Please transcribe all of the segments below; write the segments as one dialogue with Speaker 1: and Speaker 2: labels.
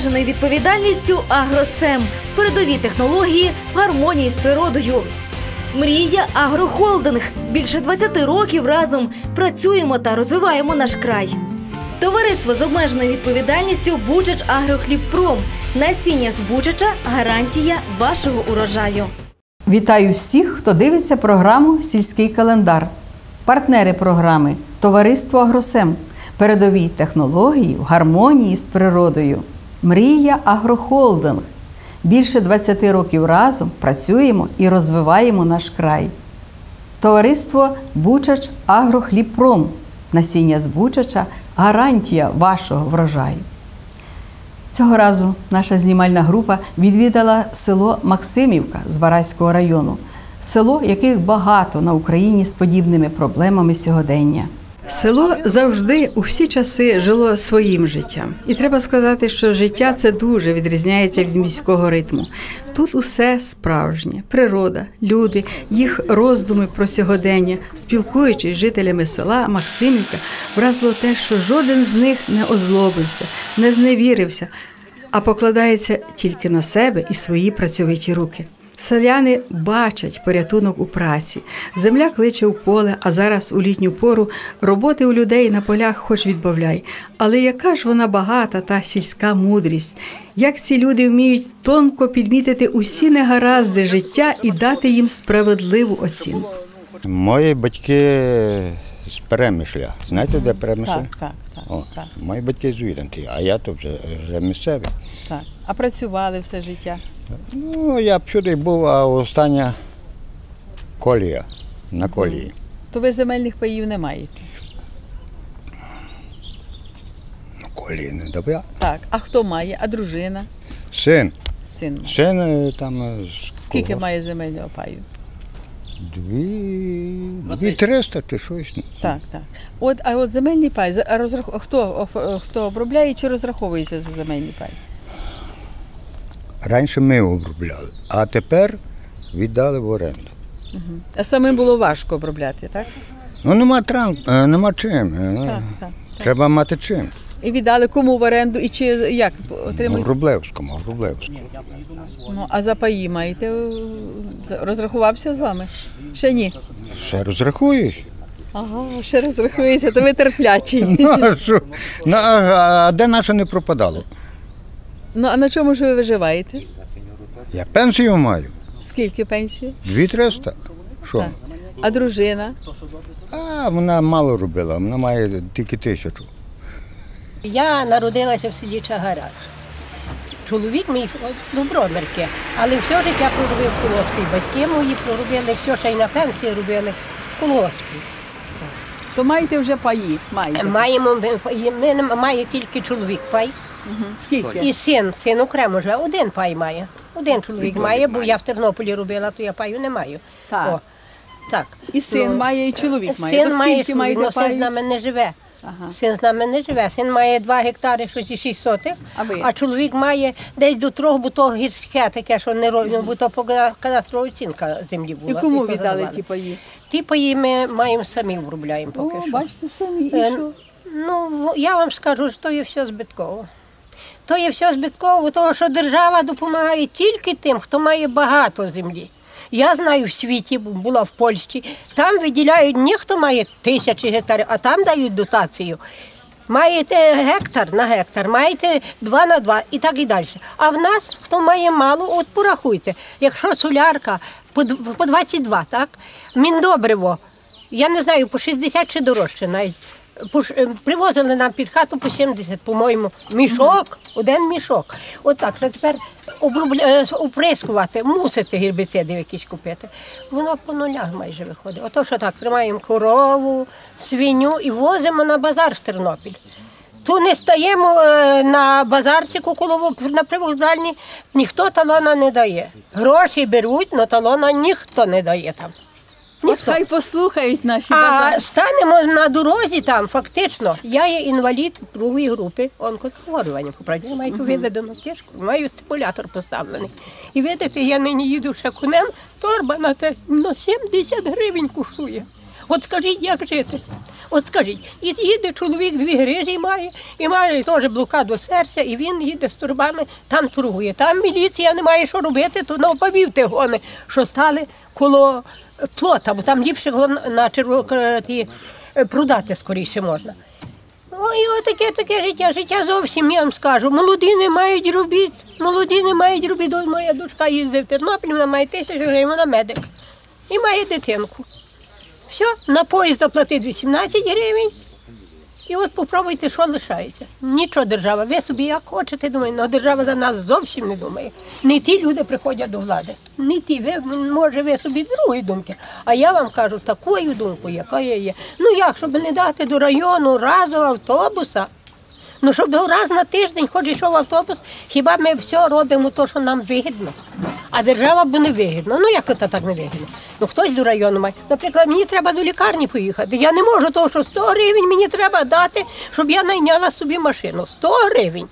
Speaker 1: Обмеженою відповідальністю Агросем. Передові технології в гармонії з природою. Мрія Агрохолдинг. Більше 20 років разом працюємо та розвиваємо наш край. Товариство з обмеженою відповідальністю Бучач Агрохлібпром. Насіння з Бучача гарантія вашого урожаю.
Speaker 2: Вітаю всіх, хто дивиться програму Сільський календар. Партнери програми Товариство Агросем. Передові технології в гармонії з природою. Мрія Агрохолдинг. Більше 20 років разом працюємо і розвиваємо наш край. Товариство Бучач Агрохлібпром. Насіння з Бучача гарантія вашого врожаю. Цього разу наша знімальна група відвідала село Максимівка з Бараського району, село, яких багато на Україні з подібними проблемами сьогодення. Село завжди у всі часи жило своїм життям, і треба сказати, що життя це дуже відрізняється від міського ритму. Тут усе справжнє, природа, люди, їх роздуми про сьогодення, спілкуючись з жителями села Максимівка, вразило те, що жоден з них не озлобився, не зневірився, а покладається тільки на себе і свої працьовиті руки. Селяни бачать порятунок у праці. Земля кличе у поле, а зараз у літню пору роботи у людей на полях хоч відбавляй. Але яка ж вона багата та сільська мудрість? Як ці люди вміють тонко підмітити усі негаразди життя і дати їм справедливу оцінку?
Speaker 3: Мої батьки з перемишля. Знаєте, де перемишля?
Speaker 2: Так, так, так,
Speaker 3: О,
Speaker 2: так,
Speaker 3: Мої батьки з Віранти, а я то вже, вже місцевий.
Speaker 2: так. А працювали все життя.
Speaker 3: Ну, я б сюди був, а остання колія на колії.
Speaker 2: То ви земельних паїв не маєте.
Speaker 3: Ну, колії не добра.
Speaker 2: Так, а хто має? А дружина?
Speaker 3: Син.
Speaker 2: Син має.
Speaker 3: Син е, там е, з
Speaker 2: Скільки
Speaker 3: кого?
Speaker 2: має земельного паю?
Speaker 3: Дві, дві триста чи щось.
Speaker 2: Так, так. От, а от земельний пай, за- а розрах... хто, оф- хто обробляє чи розраховується за земельний пай?
Speaker 3: Раніше ми обробляли, а тепер віддали в оренду.
Speaker 2: А самим було важко обробляти, так?
Speaker 3: Ну нема тран, е, нема чим. е, ну,
Speaker 2: Так, так.
Speaker 3: Треба мати чим.
Speaker 2: І віддали кому в оренду і чи як
Speaker 3: Ну, в
Speaker 2: отримують?
Speaker 3: Рублевському, Рублевському.
Speaker 2: Ну, а за паї маєте? е, Розрахувався з вами? Ще ні.
Speaker 3: Ще розрахуєш?
Speaker 2: Ага, ще розрахується, то ви терплячі.
Speaker 3: Ну, а що? Ну, а, а де наше не пропадало?
Speaker 2: Ну, а на чому ж ви виживаєте?
Speaker 3: Я пенсію маю.
Speaker 2: Скільки пенсії?
Speaker 3: Дві триста. Що?
Speaker 2: Так. А дружина?
Speaker 3: А вона мало робила, вона має тільки тисячу.
Speaker 4: Я народилася в селі Чагарах. Чоловік мій добромерки, але все життя проробив в колгоспі. Батьки мої проробили все, ще й на пенсії робили в колгоспі.
Speaker 2: То маєте вже паї? Маєте.
Speaker 4: Маємо, ми, ми не- має тільки чоловік пай.
Speaker 2: Скільки?
Speaker 4: І син, син окремо живе, один пай має. Один чоловік має, бо я в Тернополі робила, то я паю не маю.
Speaker 2: Так.
Speaker 4: О, так.
Speaker 2: І син
Speaker 4: Ну,
Speaker 2: має, і чоловік має.
Speaker 4: Син
Speaker 2: То
Speaker 4: має,
Speaker 2: скільки маєте
Speaker 4: але син з нами не живе.
Speaker 2: Ага.
Speaker 4: Син з нами не живе. Син має 2 гектари, щось і 6 сотих,
Speaker 2: А ви?
Speaker 4: а чоловік має десь до трьох, бо то гірське таке, що не робимо, бо то по кадастрова оцінка землі
Speaker 2: І кому
Speaker 4: то
Speaker 2: віддали
Speaker 4: задавали.
Speaker 2: ті паї?
Speaker 4: Ті паї ми маємо самі обробляємо поки
Speaker 2: О,
Speaker 4: що.
Speaker 2: бачите самі. І
Speaker 4: Е,
Speaker 2: що?
Speaker 4: Ну, я вам скажу, що то є все збитково. То є все збитково, тому що держава допомагає тільки тим, хто має багато землі. Я знаю в світі, була в Польщі, там виділяють не хто має тисячі гектарів, а там дають дотацію. Маєте гектар на гектар, маєте два на два і так і далі. А в нас, хто має мало, от порахуйте, якщо солярка по по 22, так? Міндобриво, я не знаю, по 60 чи дорожче навіть. Е, Привозили нам під хату по 70, по-моєму, мішок, один мішок. От так, що тепер обробля... е, мусите гербіциди якісь купити. Воно по нулях майже виходить. Ото що так, тримаємо корову, свиню і возимо на базар в Тернопіль. Ту не стаємо е, на базарчику коло на привокзальні, ніхто талона не дає. Гроші беруть, але талона ніхто не дає там.
Speaker 2: От хай послухають наші
Speaker 4: А
Speaker 2: базари.
Speaker 4: станемо на дорозі там, фактично. Я є інвалід другої групи онкозахворювання. Поправді, я маю ту виведену кишку, маю стимулятор поставлений. І видите, я нині їду ще конем, торба на те на 70 гривень курсує. От скажіть, як жити? От скажіть, і їде чоловік дві грижі має, і має теж блокаду серця, і він їде з турбами, там торгує. Там міліція не має що робити, то навпавів ті гони, що стали коло плота, бо там ліпше гон на черво е, е, продати скоріше можна. Ой, отаке таке життя, життя зовсім я вам скажу. Молоді не мають робіт, молоді не мають робіт. Ось моя дочка їздить в Тернопіль, вона має тисячу гривень, вона медик. І має дитинку. Все, на поїзд заплатить 18 гривень. І от попробуйте, що лишається. Нічого держава. Ви собі як хочете, думаєте, але держава за нас зовсім не думає. Не ті люди приходять до влади. Не ті. Ви, може, ви собі другої думки. А я вам кажу такою думкою, яка є. Ну як, щоб не дати до району разу автобуса. Ну, щоб раз на тиждень хоч йшов автобус, хіба ми все робимо то, що нам вигідно. А держава б не вигідно. Ну як це так не вигідно? Ну хтось до району має. Наприклад, мені треба до лікарні поїхати. Я не можу, тому що 100 гривень мені треба дати, щоб я найняла собі машину. 100 гривень.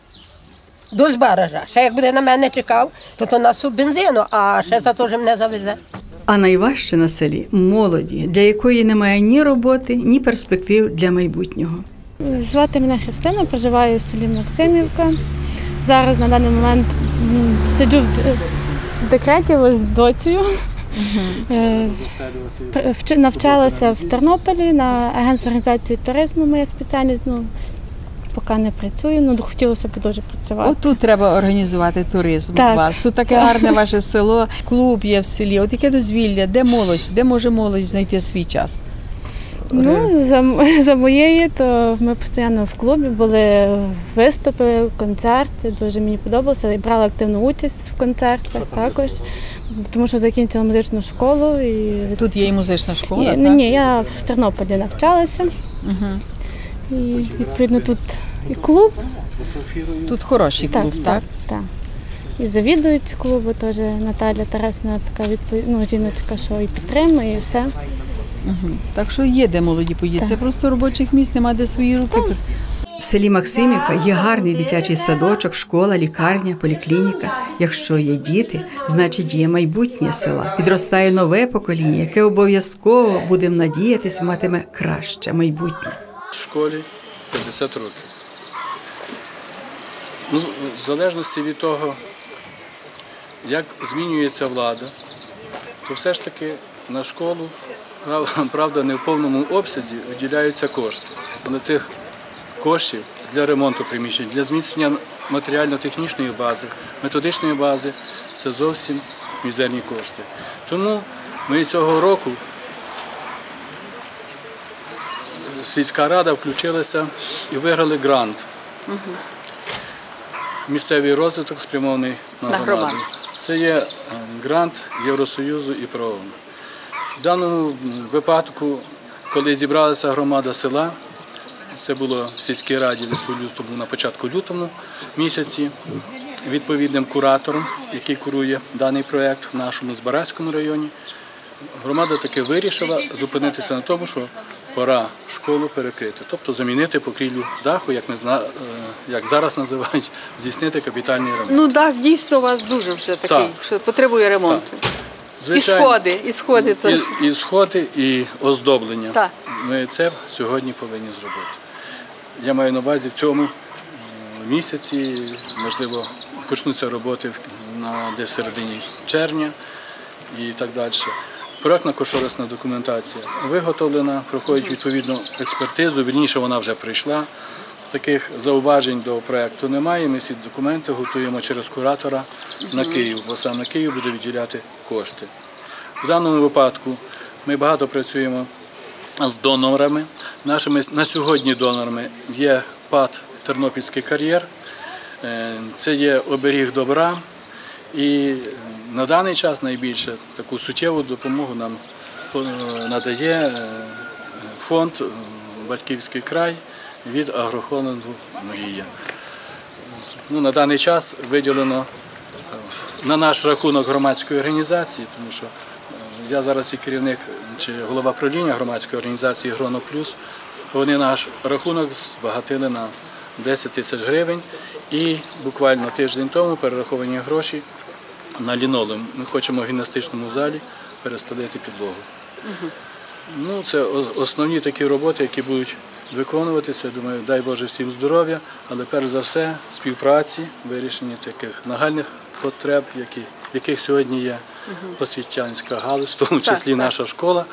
Speaker 4: До збаража. Ще як буде на мене чекав, то то на суб бензину, а ще за то мене завезе.
Speaker 2: А найважче на селі молоді, для якої немає ні роботи, ні перспектив для майбутнього.
Speaker 5: Звати мене Христина, проживаю в селі Максимівка. Зараз на даний момент сиджу в, декреті з доцею. Е, Навчалася в Тернополі на агентство організації туризму. Моя спеціальність. Ну, поки не працюю, ну хотілося б дуже працювати.
Speaker 2: Отут треба організувати туризм
Speaker 5: Так.
Speaker 2: у вас. Тут таке гарне ваше село, клуб є в селі. От яке дозвілля, де молодь, де може молодь знайти свій час?
Speaker 5: Ну, за, м- за моєї, то ми постійно в клубі були виступи, концерти. Дуже мені подобалося. І брала активну участь в концертах також, тому що закінчила музичну школу. І,
Speaker 2: Тут є і музична школа.
Speaker 5: і,
Speaker 2: так?
Speaker 5: ні, я в Тернополі навчалася. І відповідно тут і клуб,
Speaker 2: Тут хороший клуб,
Speaker 5: так,
Speaker 2: так?
Speaker 5: так. І завідують клубу теж Наталя Тарасна, така відповідь, ну, жіночка, що і підтримує, і все.
Speaker 2: Так що є де молоді подіться. Просто робочих місць нема де свої руки. В селі Максимівка є гарний дитячий садочок, школа, лікарня, поліклініка. Якщо є діти, значить є майбутнє села. Підростає нове покоління, яке обов'язково будемо надіятись, матиме краще майбутнє.
Speaker 6: В школі 50 років. Ну, в залежності від того, як змінюється влада, то все ж таки на школу, правда, не в повному обсязі виділяються кошти. Але цих коштів для ремонту приміщень, для зміцнення матеріально-технічної бази, методичної бази це зовсім мізерні кошти. Тому ми цього року сільська рада включилася і виграли грант. Місцевий розвиток спрямований на громаду. Це є е, грант Євросоюзу і ПРООН. В даному випадку, коли зібралася громада села, це було в сільській раді Весолюсту на початку лютому місяці, відповідним куратором, який курує даний проєкт в нашому Збаразькому районі, громада таки вирішила зупинитися на тому, що пора школу перекрити, тобто замінити покрівлю даху, як, ми зна... е, як зараз називають, здійснити капітальний ремонт.
Speaker 7: Ну дах дійсно у вас дуже вже такий,
Speaker 6: Так.
Speaker 7: що потребує ремонту.
Speaker 6: Звичайно,
Speaker 7: І сходи, і сходи теж.
Speaker 6: І, і сходи, і оздоблення.
Speaker 7: Так.
Speaker 6: Ми це сьогодні повинні зробити. Я маю на увазі в цьому місяці, можливо, почнуться роботи на десь середині червня і так далі. Проектна кошторисна документація виготовлена, проходить відповідну експертизу, вірніше вона вже прийшла. Таких зауважень до проекту немає. Ми всі документи готуємо через куратора на Київ, бо саме Київ буде виділяти кошти. В даному випадку ми багато працюємо з донорами. Нашими на сьогодні донорами є ПАД Тернопільський кар'єр, е, це є оберіг добра. І на даний час найбільше таку суттєву допомогу нам е, надає е, фонд Батьківський край від агрохолдингу Мрія. Ну, на даний час виділено е, на наш рахунок громадської організації, тому що е, я зараз і керівник чи голова правління громадської організації Гроно Плюс. Вони наш рахунок збагатили на 10 тисяч гривень і буквально тиждень тому перераховані гроші на лінолеум. Ми хочемо в гімнастичному залі перестелити підлогу. Ну, це основні такі роботи, які будуть виконуватися. Думаю, дай Боже всім здоров'я, але перш за все співпраці, вирішення таких нагальних потреб, які, яких сьогодні є освітянська галузь, в тому числі наша школа.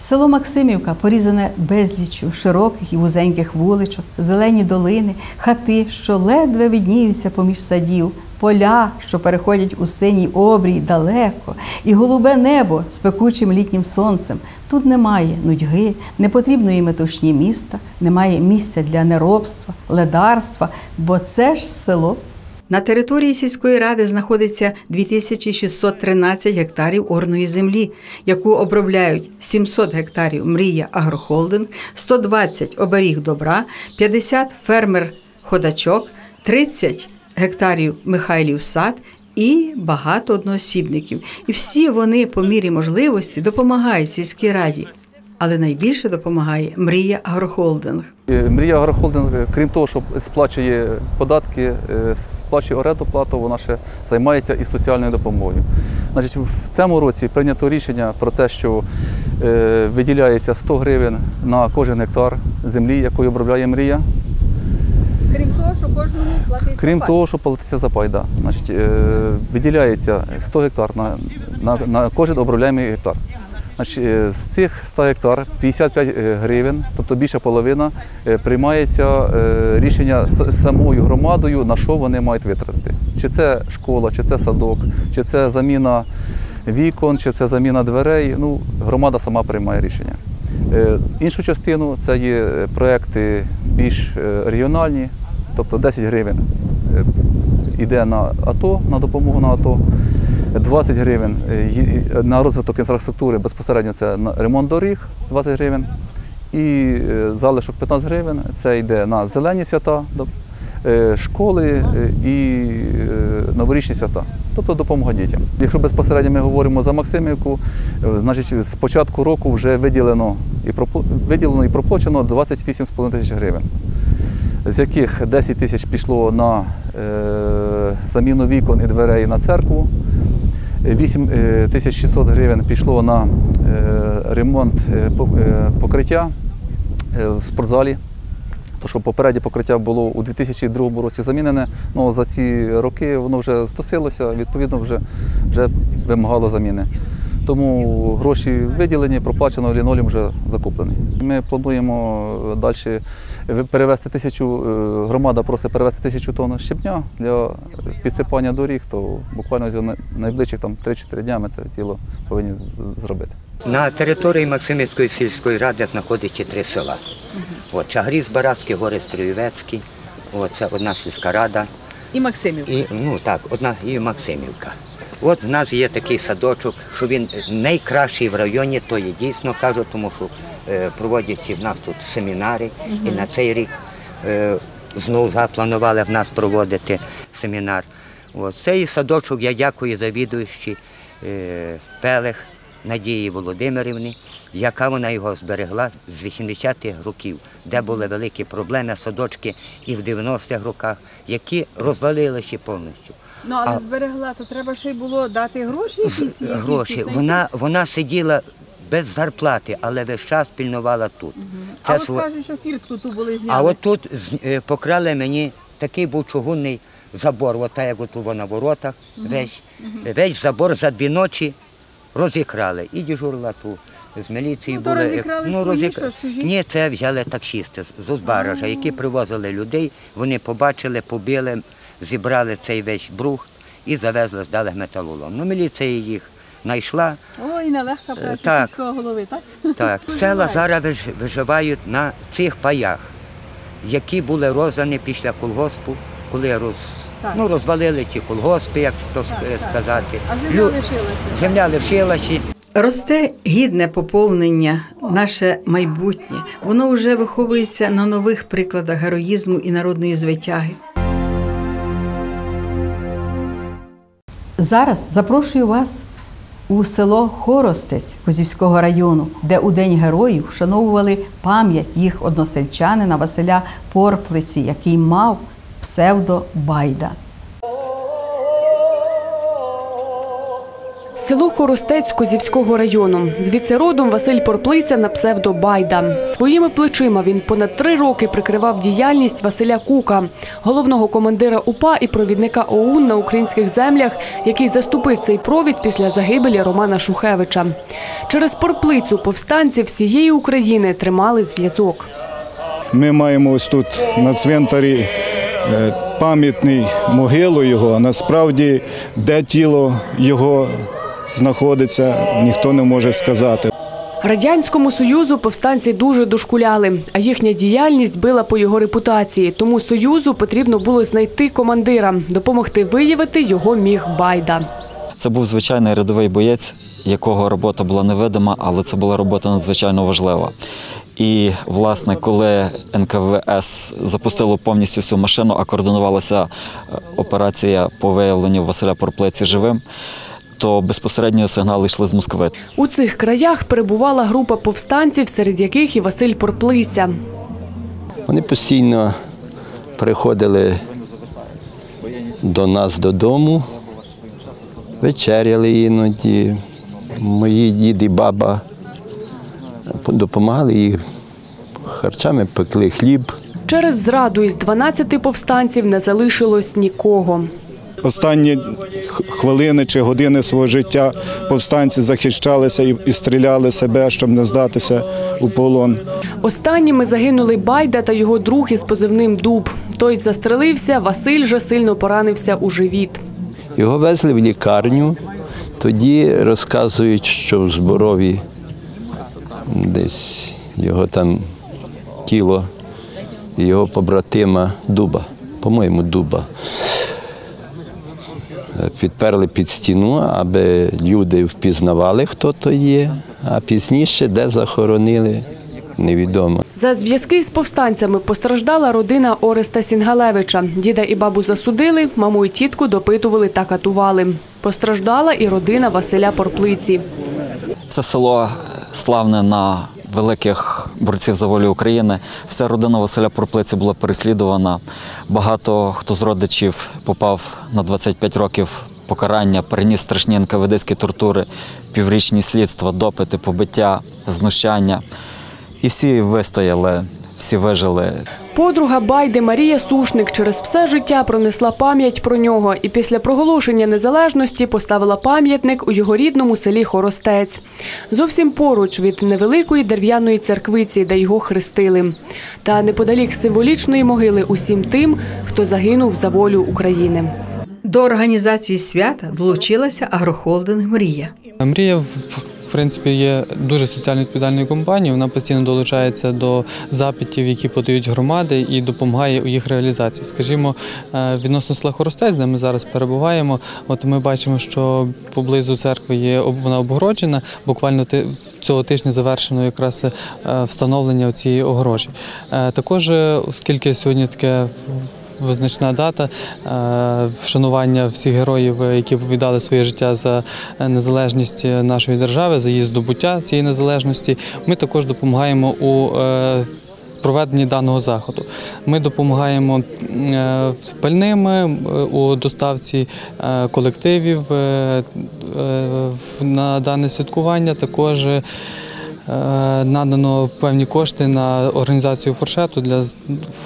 Speaker 2: Село Максимівка порізане безліччю широких і вузеньких вуличок, зелені долини, хати, що ледве видніються поміж садів, поля, що переходять у синій обрій далеко, і голубе небо з пекучим літнім сонцем. Тут немає нудьги, непотрібної метушні міста, немає місця для неробства, ледарства, бо це ж село. На території сільської ради знаходиться 2613 гектарів орної землі, яку обробляють 700 гектарів Мрія Агрохолдинг, 120 оберіг добра, 50 фермер ходачок, 30 гектарів Михайлів сад і багато одноосібників. І всі вони по мірі можливості допомагають сільській раді. Але найбільше допомагає Мрія Агрохолдинг.
Speaker 8: Е, Мрія Агрохолдинг, е, крім того, що сплачує податки, е, сплачує оренду плату, вона ще займається і соціальною допомогою. Значить, в цьому році прийнято рішення про те, що виділяється 100 гривень на кожен гектар землі, якою обробляє мрія.
Speaker 2: Крім того, що кожному платить
Speaker 8: Крім того, що платиться за пай, да. Значить, е, виділяється 100 гектар на, на, на кожен обробляємий гектар. Е, з цих 100 гектар 55 гривень, тобто більша половина, е, приймається е, рішення самою громадою, на що вони мають витратити. Чи це школа, чи це садок, чи це заміна вікон, чи це заміна дверей. Ну, громада сама приймає рішення. Е, Іншу частину це є е, проекти більш е, регіональні, тобто 10 гривень е, йде на АТО, на допомогу на АТО. 20 гривень е, на розвиток інфраструктури безпосередньо це на ремонт доріг 20 гривень. І е, залишок 15 гривень це йде на зелені свята, е, школи е, і е, новорічні свята, тобто допомога дітям. Якщо безпосередньо ми говоримо за Максимівку, е, значить з початку року вже виділено і виділено і проплачено 28,5 тисяч гривень з яких 10 тисяч пішло на е, заміну вікон і дверей на церкву, 8 е, тисяч 600 гривень пішло на е, ремонт е, е, покриття в спортзалі. То, що попереднє покриття було у 2002 році замінене, ну за ці роки воно вже стосилося, відповідно, вже, вже вимагало заміни. Тому гроші виділені, проплачено, лінолеум вже закуплений. Ми плануємо далі перевезти тисячу, е, громада просить перевезти тисячу тонн щебня для підсипання доріг, то буквально за найближчих 3-4 дня ми це діло повинні зробити.
Speaker 9: На території Максимівської сільської ради знаходиться три села. От, Чагріз, Барацький, Гори Стрілівецький. Це одна сільська рада.
Speaker 2: І Максимів.
Speaker 9: І, ну, так, одна і Максимівка. От в нас є такий садочок, що він найкращий в районі, то є дійсно кажу, тому що е, проводяться в нас тут семінари, і на цей рік е, знову запланували в нас проводити семінар. От, цей садочок я дякую завідуючій е, Пелех Надії Володимирівні, яка вона його зберегла з 80-х років, де були великі проблеми, садочки і в 90-х роках, які розвалилися повністю.
Speaker 2: Ну, але
Speaker 9: А-
Speaker 2: зберегла, то треба ще й було дати гроші якісь їй
Speaker 9: Гроші. Вона, вона сиділа без зарплати, але весь час пільнувала тут. Це
Speaker 2: А от
Speaker 9: сво-
Speaker 2: кажуть, що фіртку ту були
Speaker 9: а
Speaker 2: зняли.
Speaker 9: от тут з- е, покрали мені такий був чугунний забор, от так як от у на воротах, весь, весь забор за дві ночі розікрали. І дежурила ту з міліції
Speaker 2: Ну, то
Speaker 9: були.
Speaker 2: розікрали свої, що ж, чужі?
Speaker 9: Ні, це взяли таксісти з з Узбаража, які привозили людей, вони побачили, побили, зібрали цей весь брух і завезли, здали металолом. Ну, міліція їх знайшла.
Speaker 2: Ой, нелегка праця
Speaker 9: так.
Speaker 2: сільського голови, так?
Speaker 9: Так, села зараз виживають на цих паях, які були роздані після колгоспу, коли роз,
Speaker 2: Так.
Speaker 9: ну, розвалили ці колгоспи, як то ск- сказати.
Speaker 2: А земля
Speaker 9: Лю-
Speaker 2: лишилася.
Speaker 9: Земля лишилася.
Speaker 2: Росте гідне поповнення, наше майбутнє. Воно вже виховується на нових прикладах героїзму і народної звитяги. Зараз запрошую вас у село Хоростець Козівського району, де у День героїв вшановували пам'ять їх односельчанина Василя Порплиці, який мав псевдо Байда.
Speaker 10: Село Хоростець Козівського району. Звідси родом Василь Порплиця на псевдо Байда. Своїми плечима він понад три роки прикривав діяльність Василя Кука, головного командира УПА і провідника ОУН на українських землях, який заступив цей провід після загибелі Романа Шухевича. Через Порплицю повстанці всієї України тримали зв'язок.
Speaker 11: Ми маємо ось тут на цвинтарі е, пам'ятний могилу його. а Насправді, де тіло його знаходиться, ніхто не може сказати.
Speaker 10: Радянському Союзу повстанці дуже дошкуляли, а їхня діяльність била по його репутації. Тому Союзу потрібно було знайти командира, допомогти виявити його міг Байда.
Speaker 12: Це був звичайний рядовий боєць, якого робота була невидима, але це була робота надзвичайно важлива. І, власне, коли НКВС запустило повністю всю машину, а координувалася е, операція по виявленню Василя Порплеці живим, то безпосередньо сигнали йшли з Москви.
Speaker 10: У цих краях перебувала група повстанців, серед яких і Василь Порплиця.
Speaker 13: Вони постійно приходили до нас додому, вечеряли іноді. Мої дід і баба допомагали і харчами пекли хліб.
Speaker 10: Через зраду із 12 повстанців не залишилось нікого.
Speaker 11: Останні хвилини чи години свого життя повстанці захищалися і, стріляли себе, щоб не здатися у полон.
Speaker 10: Останніми загинули Байда та його друг із позивним Дуб. Той застрелився, Василь же сильно поранився у живіт.
Speaker 13: Його везли в лікарню. Тоді розказують, що в зборові десь його там тіло його побратима Дуба, по-моєму, Дуба. Підперли під стіну, аби люди впізнавали, хто то є, а пізніше, де захоронили, невідомо.
Speaker 10: За зв'язки з повстанцями постраждала родина Ореста Сінгалевича. Діда і бабу засудили, маму і тітку допитували та катували. Постраждала і родина Василя Порплиці.
Speaker 12: Це село славне на великих борців за волю України. Вся родина Василя Проплиці була переслідувана. Багато хто з родичів попав на 25 років покарання, переніс страшні НКВДські тортури, піврічні слідства, допити, побиття, знущання. І всі вистояли, всі вижили.
Speaker 10: Подруга Байди Марія Сушник через все життя пронесла пам'ять про нього і після проголошення незалежності поставила пам'ятник у його рідному селі Хоростець. Зовсім поруч від невеликої дерев'яної церквиці, де його хрестили. Та неподалік символічної могили усім тим, хто загинув за волю України.
Speaker 2: До організації свята долучилася агрохолдинг Мрія.
Speaker 14: Мрія в принципі є дуже соціально відповідальною компанією. Вона постійно долучається до запитів, які подають громади, і допомагає у їх реалізації. Скажімо, е, відносно села Хоростець, де ми зараз перебуваємо. От ми бачимо, що поблизу церкви є вона обгороджена. Буквально цього тижня завершено якраз е, встановлення цієї огорожі. Е, Також, оскільки сьогодні таке Визначна дата е, вшанування всіх героїв, які віддали своє життя за незалежність нашої держави, за її здобуття цієї незалежності. Ми також допомагаємо у е, проведенні даного заходу. Ми допомагаємо е, пальними у доставці колективів на дане святкування. Також надано певні кошти на організацію фуршету для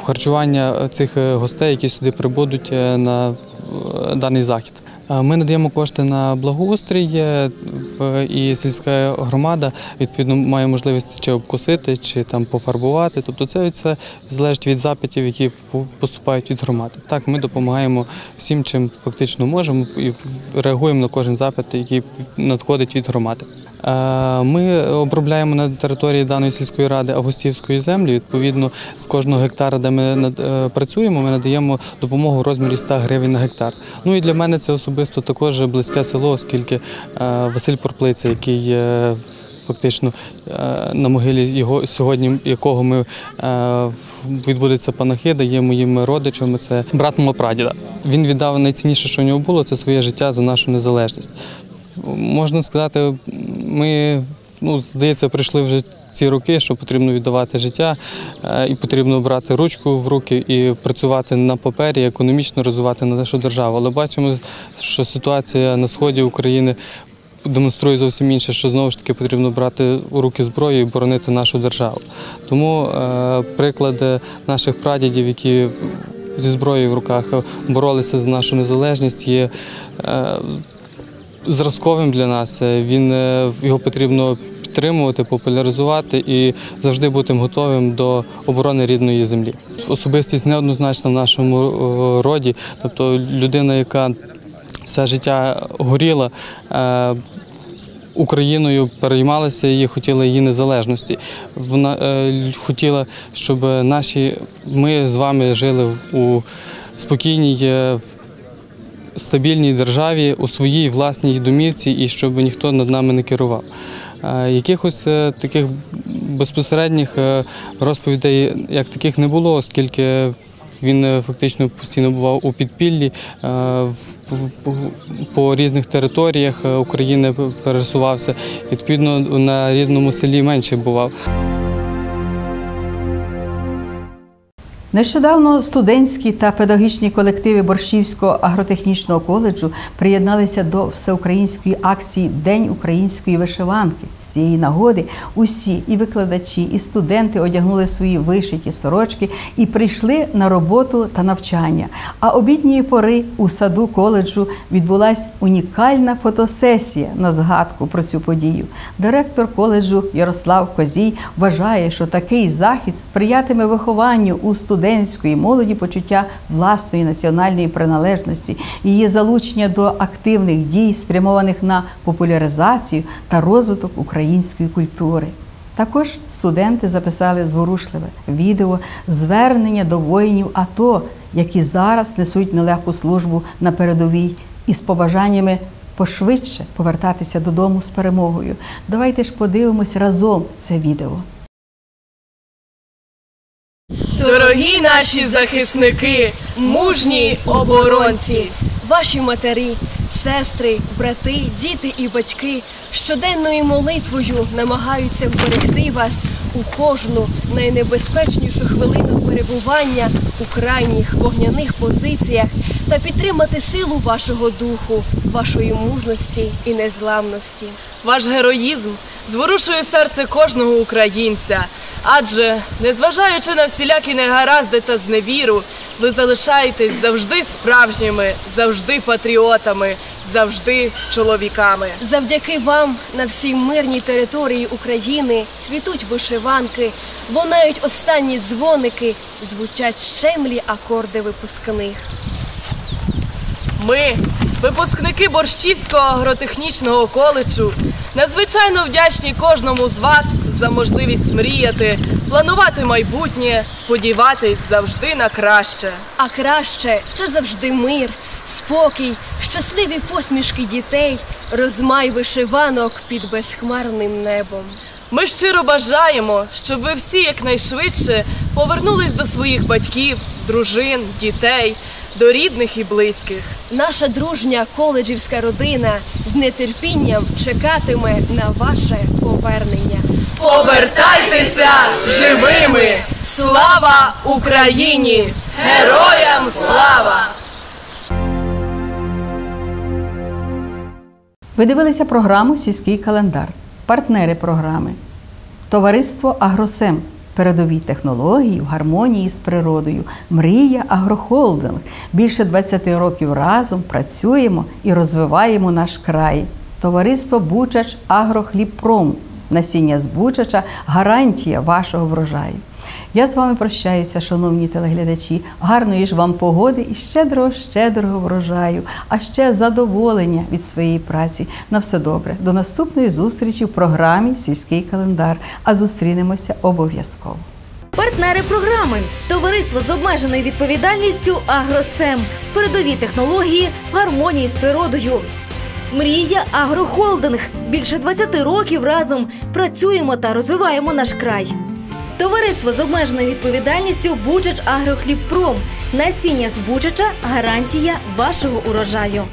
Speaker 14: харчування цих е, гостей, які сюди прибудуть е, на е, даний захід. Е, Ми надаємо кошти на благоустрій е, і сільська громада відповідно має можливість чи обкусити, чи там пофарбувати. Тобто це все залежить від запитів, які поступають від громади. Так, ми допомагаємо всім, чим фактично можемо, і реагуємо на кожен запит, який надходить від громади. Е, Ми обробляємо на території даної сільської ради августівської землі. Відповідно, з кожного гектара, де ми е, працюємо, ми надаємо допомогу в розмірі 100 гривень на гектар. Ну і для мене це особисто також близьке село, оскільки е, Василь Порплиця, який е, фактично на могилі його сьогодні, якого ми відбудеться панахида, є моїми родичами. Це брат мого прадіда. Він віддав найцінніше, що у нього було, це своє життя за нашу незалежність. Можна сказати, ми ну, здається, прийшли вже ці роки, що потрібно віддавати життя, е, і потрібно брати ручку в руки і працювати на папері, економічно розвивати нашу державу. Але бачимо, що ситуація на сході України демонструє зовсім інше, що знову ж таки потрібно брати у руки зброю і боронити нашу державу. Тому е, приклади наших прадідів, які зі зброєю в руках боролися за нашу незалежність, є е, зразковим для нас. Е, Він е, його потрібно підтримувати, популяризувати і завжди бути готовим до оборони рідної землі. Особистість неоднозначна в нашому е, роді, тобто людина, яка все життя горіла. Україною переймалася її, хотіла її незалежності. Вона е, хотіла, щоб наші ми з вами жили у спокійній, в стабільній державі, у своїй власній домівці і щоб ніхто над нами не керував. Е, Якихось е, таких безпосередніх е, розповідей як таких не було, оскільки він фактично постійно бував у підпіллі по- різних територіях України пересувався. Відповідно, на рідному селі менше бував.
Speaker 2: Нещодавно студентські та педагогічні колективи Борщівського агротехнічного коледжу приєдналися до всеукраїнської акції День української вишиванки. З цієї нагоди усі і викладачі, і студенти одягнули свої вишиті сорочки і прийшли на роботу та навчання. А обідньої пори у саду коледжу відбулась унікальна фотосесія на згадку про цю подію. Директор коледжу Ярослав Козій вважає, що такий захід сприятиме вихованню у студентської молоді почуття власної національної приналежності, її залучення до активних дій, спрямованих на популяризацію та розвиток української культури. Також студенти записали зворушливе відео звернення до воїнів АТО, які зараз несуть нелегку службу на передовій, із побажаннями пошвидше повертатися додому з перемогою. Давайте ж подивимось разом це відео.
Speaker 15: Дорогі наші захисники, мужні оборонці,
Speaker 16: Ваші матері, сестри, брати, діти і батьки щоденною молитвою намагаються вберегти вас у кожну найнебезпечнішу хвилину перебування у крайніх вогняних позиціях та підтримати силу вашого духу, вашої мужності і незламності.
Speaker 15: ваш героїзм зворушує серце кожного українця. Адже, незважаючи на всілякі негаразди та зневіру, ви залишаєтесь завжди справжніми, завжди патріотами, завжди чоловіками.
Speaker 16: Завдяки вам на всій мирній території України цвітуть вишиванки, лунають останні дзвоники, звучать щемлі акорди випускних.
Speaker 15: Ми, випускники Борщівського агротехнічного коледжу, надзвичайно вдячні кожному з вас за можливість мріяти, планувати майбутнє, сподіватись завжди на краще.
Speaker 16: А краще це завжди мир, спокій, щасливі посмішки дітей, розмай вишиванок під безхмарним небом.
Speaker 15: Ми щиро бажаємо, щоб ви всі якнайшвидше повернулись до своїх батьків, дружин, дітей, до рідних і близьких.
Speaker 16: Наша дружня коледжівська родина з нетерпінням чекатиме на ваше повернення.
Speaker 15: Повертайтеся живими! Слава Україні! Героям слава!
Speaker 2: Ви дивилися програму Сільський календар. Партнери програми. Товариство Агросем. Передові технології в гармонії з природою. Мрія Агрохолдинг. Більше 20 років разом працюємо і розвиваємо наш край. Товариство Бучач Агрохлібпром. Насіння з Бучача гарантія вашого врожаю. Я з вами прощаюся, шановні телеглядачі. Гарної ж вам погоди і щедрого, щедрого врожаю, а ще задоволення від своєї праці. На все добре. До наступної зустрічі в програмі Сільський календар. А зустрінемося обов'язково.
Speaker 1: Партнери програми Товариство з обмеженою відповідальністю Агросем. Передові технології гармонії з природою. Мрія Агрохолдинг. Більше 20 років разом працюємо та розвиваємо наш край. Товариство з обмеженою відповідальністю Бучач Агрохлібпром. Насіння з Бучача гарантія вашого урожаю.